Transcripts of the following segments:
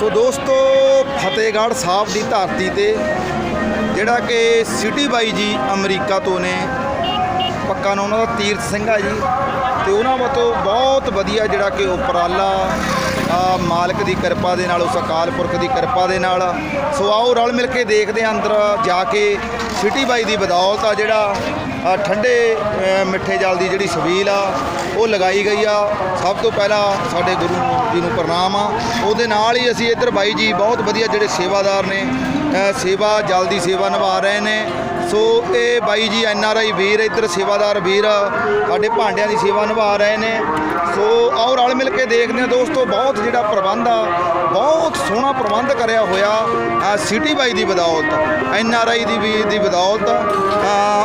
ਸੋ ਦੋਸਤੋ, ਫਤਿਹਗੜ੍ਹ ਸਾਹਿਬ ਦੀ ਧਰਤੀ ਤੇ ਜਿਹੜਾ ਕਿ ਸਿਟੀ ਬਾਈ ਜੀ ਅਮਰੀਕਾ ਤੋਂ ਨੇ, ਪੱਕਾ ਨਾ ਉਹਨਾਂ ਦਾ ਤੀਰਥ ਸਿੰਘ ਆ ਜੀ, ਤੇ ਉਹਨਾਂ ਵੱਲੋਂ ਬਹੁਤ ਵਧੀਆ ਜਿਹੜਾ ਕਿ ਉਪਰਾਲਾ ਮਾਲਕ ਦੀ ਕਿਰਪਾ ਦੇ ਨਾਲ, ਉਸ ਅਕਾਲ ਪੁਰਖ ਦੀ ਕਿਰਪਾ ਦੇ ਨਾਲ, ਸੋ ਆਓ ਰਲ ਮਿਲ ਕੇ ਦੇਖਦੇ ਹਾਂ ਅੰਦਰ ਜਾ ਕੇ ਸਿਟੀ ਬਾਈ ਦੀ ਬਦੌਲਤ ਆ ਜਿਹੜਾ ਠੰਡੇ ਮਿੱਠੇ ਜਲ ਦੀ ਜਿਹੜੀ ਛਬੀਲ ਆ, ਉਹ ਲਗਾਈ ਗਈ ਆ। ਸਭ ਤੋਂ ਪਹਿਲਾਂ ਸਾਡੇ ਗੁਰੂ ਜੀ ਨੂੰ ਪ੍ਰਣਾਮ ਆ। ਉਹਦੇ ਨਾਲ ਹੀ ਅਸੀਂ ਇੱਧਰ ਬਾਈ ਜੀ ਬਹੁਤ ਵਧੀਆ ਜਿਹੜੇ ਸੇਵਾਦਾਰ ਨੇ ਸੇਵਾ ਜਲ ਦੀ ਸੇਵਾ ਨਿਭਾ ਰਹੇ ਨੇ। ਸੋ ਇਹ ਬਾਈ ਜੀ, ਐਨ ਆਰ ਆਈ ਵੀਰ, ਇੱਧਰ ਸੇਵਾਦਾਰ ਵੀਰ, ਸਾਡੇ ਭਾਂਡਿਆਂ ਦੀ ਸੇਵਾ ਨਿਭਾ ਰਹੇ ਨੇ। ਸੋ ਆਓ ਰਲ ਮਿਲ ਕੇ ਦੇਖਦੇ ਹਾਂ ਦੋਸਤੋ, ਬਹੁਤ ਜਿਹੜਾ ਪ੍ਰਬੰਧ ਆ, ਬਹੁਤ ਸੋਹਣਾ ਪ੍ਰਬੰਧ ਕਰਿਆ ਹੋਇਆ ਸਿਟੀ ਬਾਈ ਦੀ ਬਦੌਲਤ, ਐਨ ਆਰ ਆਈ ਦੀ ਵੀਰ ਦੀ ਬਦੌਲਤ।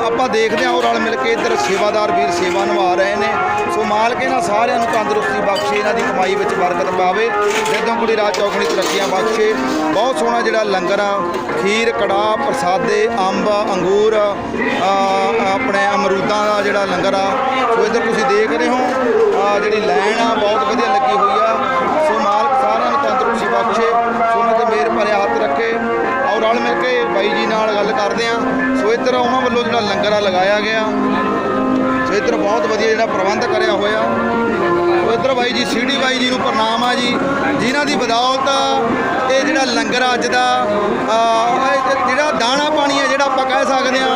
ਆਪਾਂ ਦੇਖਦੇ ਹਾਂ ਆਓ ਰਲ ਮਿਲ ਕੇ ਇੱਧਰ ਸੇਵਾਦਾਰ ਵੀਰ ਸੇਵਾ ਨਿਭਾ ਰਹੇ ਨੇ। ਮਾਲਕ ਇਹਨਾਂ ਸਾਰਿਆਂ ਨੂੰ ਤੰਦਰੁਸਤੀ ਬਖਸ਼ੇ, ਇਹਨਾਂ ਦੀ ਕਮਾਈ ਵਿੱਚ ਬਰਕਤ ਪਾਵੇ। ਜਦੋਂ ਕੁੜੀ ਰਾਜ ਚੌਕਣੀ ਤਰੱਕੀਆਂ ਬਖਸ਼ੇ। ਬਹੁਤ ਸੋਹਣਾ ਜਿਹੜਾ ਲੰਗਰ ਆ, ਖੀਰ, ਕੜਾਹ, ਪ੍ਰਸਾਦੇ, ਅੰਬ, ਅੰਗੂਰ ਆਪਣੇ ਅਮਰੂਦਾਂ ਦਾ ਜਿਹੜਾ ਲੰਗਰ ਆ, ਸੋ ਇੱਧਰ ਤੁਸੀਂ ਦੇਖ ਰਹੇ ਹੋ ਜਿਹੜੀ ਲਾਈਨ ਆ, ਬਹੁਤ ਵਧੀਆ ਲੱਗੀ ਹੋਈ ਆ। ਸੋ ਮਾਲਕ ਸਾਰਿਆਂ ਨੂੰ ਤੰਦਰੁਸਤੀ ਬਖਸ਼ੇ, ਸੋ ਉਹਨਾਂ ਤੇ ਮੇਰ ਭਰਿਆ ਹੱਥ ਰੱਖੇ। ਔਰ ਰਲ ਮਿਲ ਕੇ ਬਾਈ ਜੀ ਨਾਲ ਗੱਲ ਕਰਦੇ ਆ। ਸੋ ਇੱਧਰ ਉਹਨਾਂ ਵੱਲੋਂ ਜਿਹੜਾ ਲੰਗਰ ਆ ਲਗਾਇਆ ਗਿਆ। ਇੱਧਰ ਬਹੁਤ ਵਧੀਆ ਜਿਹੜਾ ਪ੍ਰਬੰਧ ਕਰਿਆ ਹੋਇਆ। ਸੋ ਇੱਧਰ ਬਾਈ ਜੀ, ਸੀਡੀ ਬਾਈ ਜੀ ਨੂੰ ਪ੍ਰਣਾਮ ਆ ਜੀ। ਜਿਨ੍ਹਾਂ ਦੀ ਬਦੌਲਤ ਇਹ ਜਿਹੜਾ ਲੰਗਰ ਅੱਜ ਦਾ ਜਿਹੜਾ ਦਾਣਾ ਪਾਣੀ ਹੈ ਜਿਹੜਾ ਆਪਾਂ ਕਹਿ ਸਕਦੇ ਆ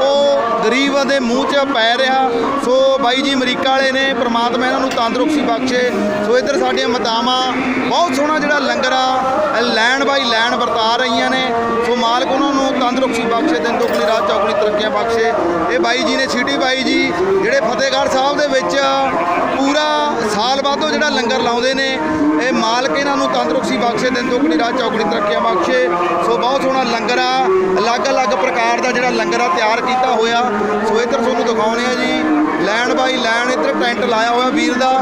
ਉਹ ਗਰੀਬ ਦੇ ਮੂੰਹ 'ਚ ਪੈ ਰਿਹਾ। ਸੋ ਬਾਈ ਜੀ, ਅਮਰੀਕਾ ਵਾਲੇ ਨੇ ਪ੍ਰਮਾਤਮਾ ਇਹਨਾਂ ਨੂੰ ਤੰਦਰੁਸਤੀ ਬਖਸ਼ੇ। ਸੋ ਇੱਧਰ ਸਾਡੀਆਂ ਮਾਤਾਵਾਂ, ਬਹੁਤ ਸੋਹਣਾ ਜਿਹੜਾ ਲੰਗਰ ਆ ਲੈਣ ਬਾਈ ਲੈਣ ਵਰਤਾ ਰਹੀਆਂ ਨੇ। ਸੋ ਮਾਲਕ ਉਹਨਾਂ ਨੂੰ ਤੰਦਰੁਸਤੀ ਬਖਸ਼ੇ, ਦਿਨ ਦੁਗਣੀ ਰਾਤ ਚੌਗਣੀ ਤਰੱਕੀਆਂ ਬਖਸ਼ੇ। ਇਹ ਬਾਈ ਜੀ ਨੇ ਸਿਟੀ ਬਾਈ ਜੀ, ਜਿਹੜੇ ਫਤਿਹਗੜ੍ਹ ਸਾਹਿਬ ਦੇ ਵਿੱਚ ਪੂਰਾ ਸਾਲ ਬਾਅਦੋਂ ਜਿਹੜਾ ਲੰਗਰ ਲਾਉਂਦੇ ਨੇ, ਇਹ ਮਾਲਕ ਇਹਨਾਂ ਨੂੰ ਤੰਦਰੁਸਤੀ ਬਖਸ਼ੇ, ਦਿਨ ਦੁਗਣੀ ਰਾਤ ਚੌਗਣੀ ਤਰੱਕੀਆਂ ਬਖਸ਼ੇ। ਸੋ ਬਹੁਤ ਸੋਹਣਾ ਲੰਗਰ ਆ। ਅਲੱਗ-ਅਲੱਗ ਪ੍ਰਕਾਰ ਦਾ ਜਿਹੜਾ ਲੰਗਰ ਆ ਤਿਆਰ ਕੀਤਾ ਹੋਇਆ। ਸੋ ਇੱਧਰ ਤੁਹਾਨੂੰ ਦਿਖਾਉਣੇ ਆ ਜੀ। ਲੈਣ ਬਾਈ ਲੈਣ, ਇੱਧਰ ਟੈਂਟ ਲਾਇਆ ਹੋਇਆ ਵੀਰ ਦਾ।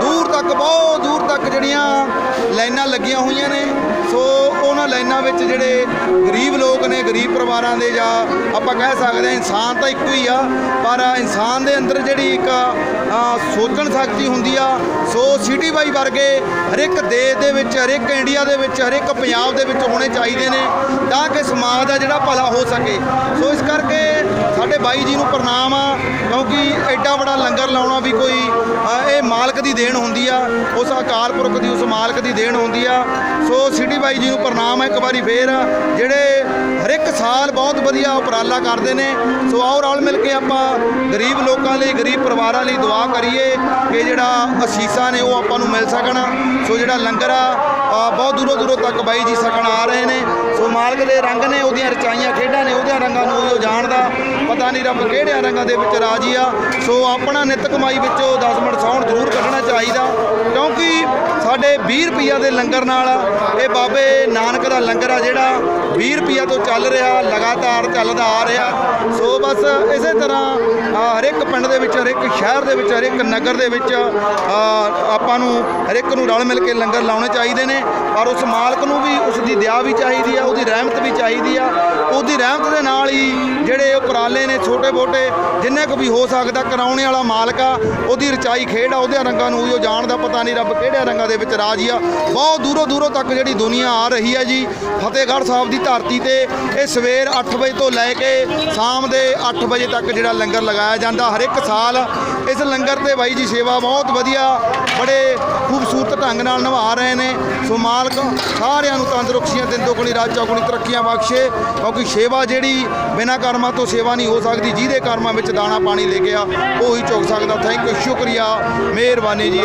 ਦੂਰ ਤੱਕ, ਬਹੁਤ ਦੂਰ ਤੱਕ ਜਿਹੜੀਆਂ ਲਾਈਨਾਂ ਲੱਗੀਆਂ ਹੋਈਆਂ ਨੇ। ਸੋ ਉਹਨਾਂ ਲਾਈਨਾਂ ਵਿੱਚ ਜਿਹੜੇ ਗਰੀਬ ਲੋਕ ਨੇ, ਗਰੀਬ ਪਰਿਵਾਰਾਂ ਦੇ ਜਾਂ ਆਪਾਂ ਕਹਿ ਸਕਦੇ ਹਾਂ ਇਨਸਾਨ ਤਾਂ ਇੱਕੋ ਹੀ ਆ, ਪਰ ਇਨਸਾਨ ਦੇ ਅੰਦਰ ਜਿਹੜੀ ਇੱਕ ਸੋਚਣ ਸ਼ਕਤੀ ਹੁੰਦੀ ਆ, ਸੋ ਸਿਟੀ ਬਾਈ ਵਰਗੇ ਹਰ ਇੱਕ ਦੇਸ਼ ਦੇ ਵਿੱਚ ਹਰ ਇੱਕ ਇੰਡੀਆ ਦੇ ਵਿੱਚ ਹਰ ਇੱਕ ਪੰਜਾਬ ਦੇ ਵਿੱਚ ਹੋਣੇ ਚਾਹੀਦੇ ਨੇ, ਤਾਂ ਕਿ ਸਮਾਜ ਦਾ ਜਿਹੜਾ ਭਲਾ ਹੋ ਸਕੇ। ਸੋ ਇਸ ਕਰਕੇ ਸਾਡੇ ਬਾਈ ਜੀ ਨੂੰ ਪ੍ਰਣਾਮ ਆ, ਕਿਉਂਕਿ ਐਡਾ ਵੱਡਾ ਲੰਗਰ ਲਾਉਣਾ ਵੀ ਕੋਈ ਇਹ ਮਾਲਕ ਦੀ ਦੇਣ ਹੁੰਦੀ ਆ, ਉਸ ਅਕਾਲ ਪੁਰਖ ਦੀ, ਉਸ ਮਾਲਕ ਦੀ ਦੇਣ ਹੁੰਦੀ ਆ। ਸੋ ਸਿਟੀ ਬਾਈ ਜੀ ਨੂੰ ਪ੍ਰਣਾਮ ਹੈ ਇੱਕ ਵਾਰੀ ਫੇਰ, ਜਿਹੜੇ ਹਰ ਇੱਕ ਸਾਲ ਬਹੁਤ ਵਧੀਆ ਉਪਰਾਲਾ ਕਰਦੇ ਨੇ। ਸੋ ਆਓ ਰਲ ਮਿਲ ਕੇ ਆਪਾਂ ਗਰੀਬ ਲੋਕਾਂ ਲਈ, ਗਰੀਬ ਪਰਿਵਾਰਾਂ ਲਈ ਦੁਆ ਕਰੀਏ ਕਿ ਜਿਹੜਾ ਅਸੀਸਾਂ ਨੇ ਉਹ ਆਪਾਂ ਨੂੰ ਮਿਲ ਸਕਣ। ਸੋ ਜਿਹੜਾ ਲੰਗਰ ਆ ਆ ਬਹੁਤ ਦੂਰੋਂ ਦੂਰੋਂ ਤੱਕ ਬਾਈ ਜੀ ਸਕਣ ਆ ਰਹੇ ਨੇ। ਸੋ ਮਾਲਕ ਦੇ ਰੰਗ ਨੇ, ਉਹਦੀਆਂ ਰਚਾਈਆਂ ਖੇਡਾਂ ਨੇ ਉਹਦੇ ਰੰਗਾਂ ਨੂੰ ਉਹ ਜਾਣਦਾ। ਪਤਾ ਨਹੀਂ ਰੱਬ ਕਿਹੜਿਆਂ ਰੰਗਾਂ ਦੇ ਵਿੱਚ ਰਾਜੀ ਆ। ਸੋ ਆਪਣਾ ਨਿਤ ਕਮਾਈ ਵਿੱਚੋਂ 10 ਮਿੰਟ ਸੌਣ ਜ਼ਰੂਰ ਕੱਢਣਾ ਚਾਹੀਦਾ। ਕਿਉਂਕਿ ਸਾਡੇ 20 ਰੁਪਈਆ ਦੇ ਲੰਗਰ ਨਾਲ ਇਹ ਬਾਬੇ ਨਾਨਕ ਦਾ ਲੰਗਰ ਆ ਜਿਹੜਾ 20 ਰੁਪਈਆ ਤੋਂ ਚੱਲ ਰਿਹਾ ਲਗਾਤਾਰ ਚੱਲਦਾ ਆ ਰਿਹਾ। ਸੋ ਬਸ ਇਸੇ ਤਰ੍ਹਾਂ ਆ, ਹਰ ਇੱਕ ਪਿੰਡ ਦੇ ਵਿੱਚ ਹਰ ਇੱਕ ਸ਼ਹਿਰ ਦੇ ਵਿੱਚ ਹਰ ਇੱਕ ਨਗਰ ਦੇ ਵਿੱਚ ਆਪਾਂ ਨੂੰ ਹਰ ਇੱਕ ਨੂੰ ਰਲ ਮਿਲ ਕੇ ਲੰਗਰ ਲਾਉਣੇ ਚਾਹੀਦੇ ਨੇ। ਪਰ ਉਸ ਮਾਲਕ ਨੂੰ ਵੀ ਉਸ ਦੀ ਦਇਆ ਵੀ ਚਾਹੀਦੀ ਆ ਉਹਦੀ ਰਹਿਮਤ ਵੀ ਚਾਹੀਦੀ ਆ। ਉਹਦੀ ਰਹਿਮਤ ਦੇ ਨਾਲ ਹੀ ਜਿਹੜੇ ਉਪਰਾਲੇ ਨੇ ਛੋਟੇ ਮੋਟੇ ਜਿੰਨੇ ਕੁ ਵੀ ਹੋ ਸਕਦਾ ਕਰਾਉਣੇ ਵਾਲਾ ਮਾਲਕ ਆ ਉਹਦੀ ਰਚਾਈ ਖੇਡ ਆ ਉਹਦੇ ਰੰਗਾਂ ਨੂੰ ਉਹ ਜਾਣਦਾ ਪਤਾ ਨਹੀਂ ਰੱਬ ਕਿਹੜੇ ਰੰਗਾਂ ਦੇ ਵਿੱਚ ਰਾਜੀ ਆ। ਬਹੁਤ ਦੂਰੋਂ ਦੂਰੋਂ ਤੱਕ ਜਿਹੜੀ ਦੁਨੀਆ ਆ ਰਹੀ ਹੈ ਜੀ। ਫਤਿਹਗੜ੍ਹ ਸਾਹਿਬ ਦੀ ਧਰਤੀ ਤੇ ਇਹ ਸਵੇਰ 8 ਵਜੇ ਤੋਂ ਲੈ ਕੇ ਸ਼ਾਮ ਦੇ 8 ਵਜੇ ਤੱਕ ਜਿਹੜਾ ਲੰਗਰ ਲਗਾਇਆ ਜਾਂਦਾ। ਹਰ ਇੱਕ ਸਾਲ ਇਸ ਲੰਗਰ ਤੇ ਬਾਈ ਜੀ ਸੇਵਾ ਬਹੁਤ ਵਧੀਆ, ਬੜੇ ਖੂਬਸੂਰਤ ਢੰਗ ਨਾਲ ਨਿਭਾ ਰਹੇ ਨੇ। ਸੋ ਮਾਲਕ ਸਾਰਿਆਂ ਨੂੰ ਤੰਦਰੁਸਤੀਆਂ ਦਿਨ ਦੁਗਣੀ ਰਾਤ ਚੌਗੁਣੀ ਤਰੱਕੀਆਂ ਬਖਸ਼ੇ। ਕਿਉਂਕਿ ਸੇਵਾ ਜਿਹੜੀ ਬਿਨਾਂ ਕਰਮਾਂ ਤੋਂ ਸੇਵਾ ਨਹੀਂ ਹੋ ਸਕਦੀ, ਜਿਹਦੇ ਕਰਮਾਂ ਵਿੱਚ ਦਾਣਾ ਪਾਣੀ ਲੈ ਗਿਆ ਉਹੀ ਚੁੱਕ ਸਕਦਾ। ਥੈਂਕ ਯੂ ਸ਼ੁਕਰੀਆ। ਮਿਹਰਬਾਨੀ ਜੀ